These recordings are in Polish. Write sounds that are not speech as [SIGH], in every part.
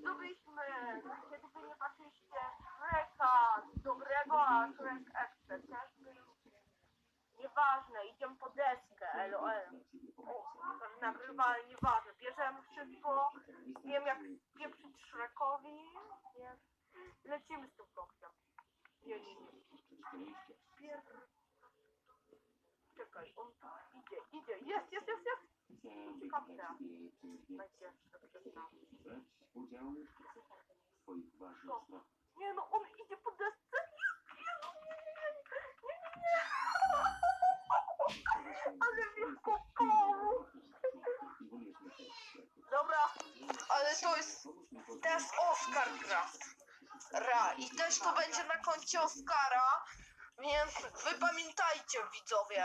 zdobyliśmy, kiedy wy nie patrzyliście, Shreka dobrego, a Shrek jeszcze też był. Nieważne, idziemy po deskę, LOL. O, nagrywa, ale nieważne. Bierzemy wszystko, wiem jak pieprzyć Shrekowi, lecimy z tym koksem. Nie, nie, nie. Pier... Czekaj, on tu idzie, idzie, jest, jest, jest, jest. Ciekawe. Będzie. Nie no, on idzie po desce. Nie, nie, nie. Ale mnie wkopał. Dobra, ale to jest teraz Oscar gra. Ra. I też to będzie na koncie Oscara, więc wy pamiętajcie widzowie.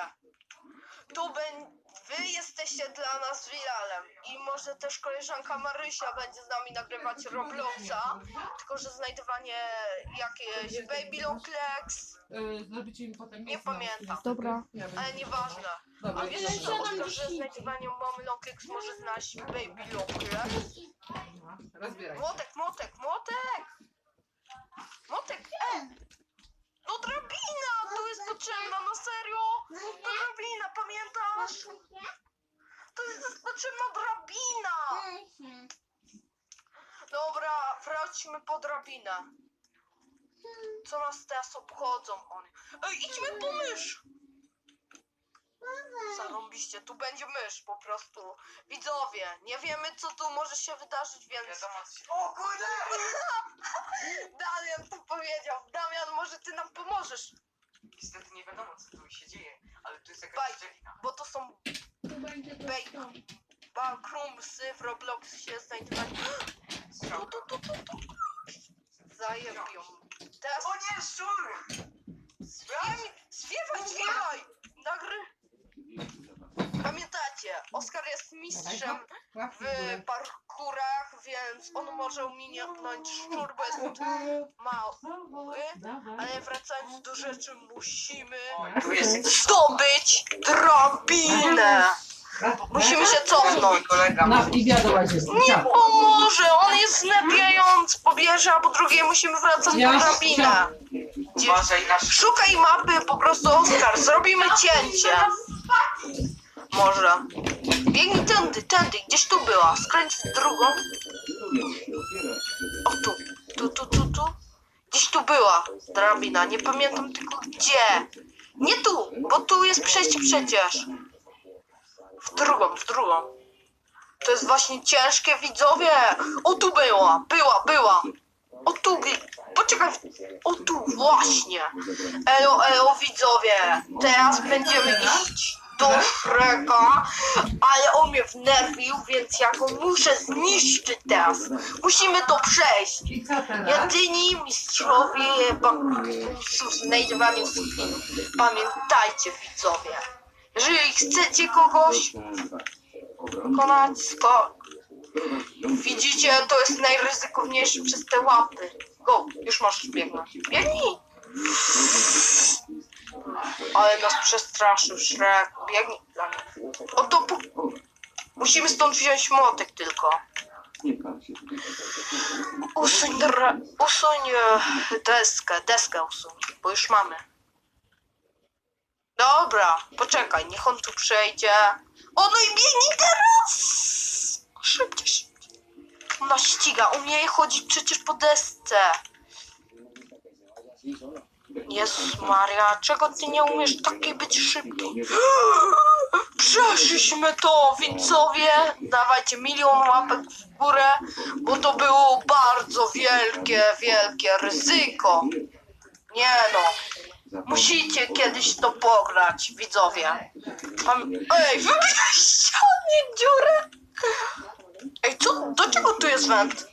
Tu ben... wy jesteście dla nas Wilalem i może też koleżanka Marysia będzie z nami nagrywać Robloxa, tylko że znajdowanie jakieś Baby Longlegs, Yy, Zrobicie mi potem Nie miejsce na pamiętam. Dobra. Ale nieważne. Dobra, A wiesz, że Oskar, że znajdowanie mamy Longlegs może znaleźć Baby Longlegs? Dobra, Rozbieraj. Młotek, młotek, młotek! Młotek, e! No drabina! To jest potrzebna, na serio! To drabina, pamiętasz? To jest potrzebna drabina! Wróćmy po drabinę. Co nas teraz obchodzą oni? Ej, idźmy po mysz! Zarąbiście, tu będzie mysz po prostu. Widzowie, nie wiemy co tu może się wydarzyć, więc... O kurde! [LAUGHS] Damian to powiedział. Damian, może ty nam pomożesz, Niestety nie wiadomo co tu się dzieje, ale tu jest Baj. jakaś szczelina. bo to są bej- backroomsy w Robloxie znajdowane. Tu, Strzałka. tu, tu, tu, tu. Zajebią. Teraz O nie, szczur! zwiewaj, zwiewaj, zwiewaj! Nagry... Pamiętacie, Oskar jest mistrzem w parkurach, więc on może minąć szczur, bo jest mały. Ale wracając do rzeczy, musimy Tu jest zdobyć drabinę. Musimy się cofnąć. kolega. Nie pomoże, on jest zlepiający po wieży, a po drugiej musimy wracać do Ja Uważaj na. Szukaj mapy, po prostu Oskar, zrobimy cięcie. Może. Biegnij tędy, tędy, gdzieś tu była. Skręć w drugą. O tu, tu, tu, tu, tu. Gdzieś tu była drabina, nie pamiętam tylko gdzie. Nie tu, bo tu jest przejście przecież. W drugą, w drugą. To jest właśnie ciężkie, widzowie. O tu była, była, była. O tu, poczekaj. O tu, właśnie. Elo, elo, widzowie. Teraz będziemy iść do Shreka, ale on mnie wnerwił, więc ja go muszę zniszczyć teraz. Musimy to przejść. Jedyni mistrzowie bankusów w znajdowaniu skinów. Pamiętajcie widzowie, jeżeli chcecie kogoś pokonać, sko... widzicie, to jest najryzykowniejszy przez te łapy. Go, już możesz biegnąć. Biegnij! Ale nas przestraszył Shrek. Biegnij dla mnie. O to po... Musimy stąd wziąć młotek tylko. Usuń, dra... usuń e, deskę, deskę usuń, bo już mamy. Dobra, poczekaj, niech on tu przejdzie. O, no i biegnij teraz! Szybciej, szybciej. Ona ściga, umie chodzić przecież po desce. Jezus Maria, czego ty nie umiesz takiej być szybki? [GASPS] Przeszliśmy to, widzowie! Dawajcie milion łapek w górę, bo to było bardzo wielkie, wielkie ryzyko. Nie no, musicie kiedyś to pograć, widzowie. Pam Ej, wybijcie mnie dziurę! Ej, co, do czego tu jest węd?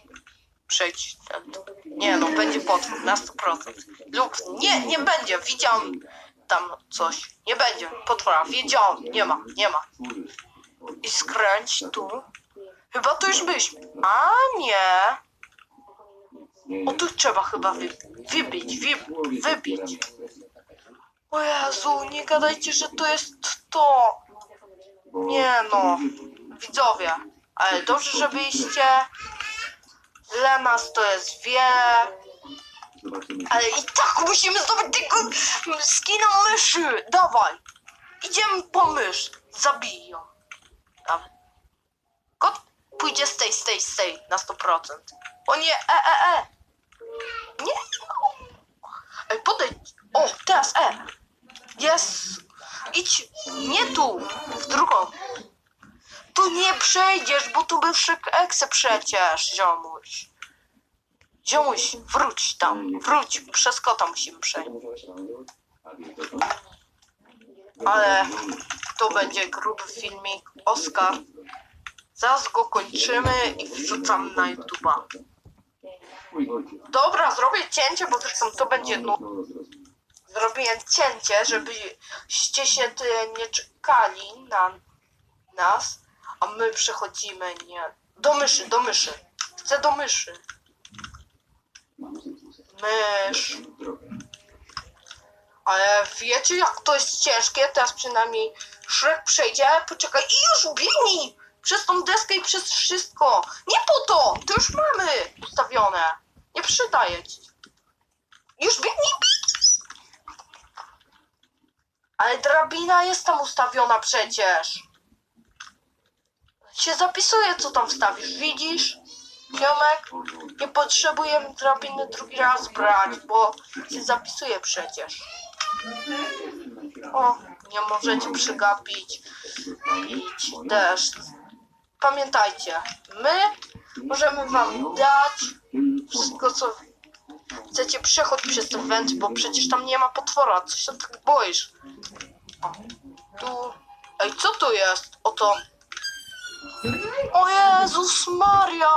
Przejdź. Nie no, będzie potwór na 100%. Lub nie, nie będzie, widziałam tam coś. Nie będzie potwora, wiedziałam, nie ma, nie ma. I skręć tu. Chyba to już byliśmy. A nie. O tu trzeba chyba wy, wybić, wy, wybić. O Jezu, nie gadajcie, że to jest to. Nie no, widzowie. Ale dobrze, że byliście. Dla nas to jest wiele, ale i tak musimy zdobyć tego skina myszy. Dawaj, idziemy po mysz, zabij ją. Dawaj. Kot pójdzie z tej, z tej, z tej na 100%. O nie, e, e, e. Nie. Ej, podejdź. O, teraz E. Jest. Idź. Nie tu. W drugą. Tu nie przejdziesz, bo tu był exe przecież, ziomuś. Ziomuś, wróć tam. Wróć. Przez kota musimy przejść. Ale to będzie gruby filmik. Oskar. Zaraz go kończymy i wrzucam na YouTube'a. Dobra, zrobię cięcie, bo zresztą to będzie no, zrobiłem cięcie, żebyście się nie czekali na nas, a my przechodzimy, nie. Do myszy, do myszy. Chcę do myszy. Mysz. Ale wiecie jak to jest ciężkie? Teraz przynajmniej Shrek przejdzie. Poczekaj i już biegnij! Przez tą deskę i przez wszystko. Nie po to! To już mamy ustawione. Nie przydaje ci. Już biegnij, biegnij! Ale drabina jest tam ustawiona przecież. Się zapisuje, co tam wstawisz. Widzisz? Ziomek? Nie potrzebujemy drabiny drugi raz brać, bo się zapisuje przecież. O, nie możecie przegapić. Idź deszcz. Pamiętajcie, my możemy wam dać wszystko, co chcecie. Przechodź przez ten węd, bo przecież tam nie ma potwora. Co się tak boisz? O, tu... Ej, co tu jest? Oto... O Jezus Maria!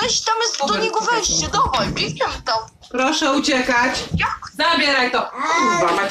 Weź tam jest do niego wejście, dawaj, biegniemy tam. Proszę uciekać. Jak? Zabieraj to. Kurwa,